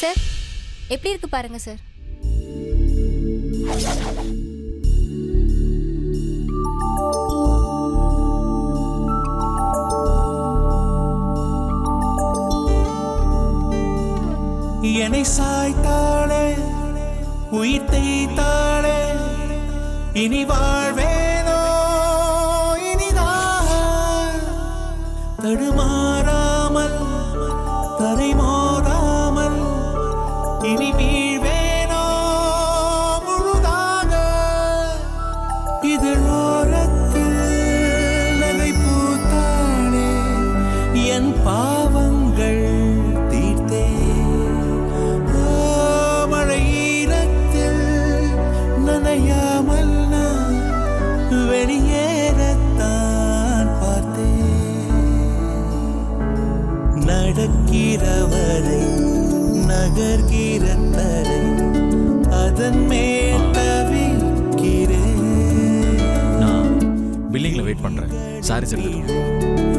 Sir? எப்படி இருக்கு பாருங்க சார்? என்னை சாய்த்தாளே உயிர் தேய்த்தாளே இனி வாழ்வேனோ இனிதா தடுமா இதழோரத்தில் நகை பூத்தாளே என் பாவங்கள் தீர்த்தே. மழை ஈரத்தில் நனையாமல் நான் வெளியேறத்தான் பார்த்தேன். நடக்கிறவரை நகர்கிற வெயிட் பண்ணுறேன் சாரி செலுத்துக்கணும்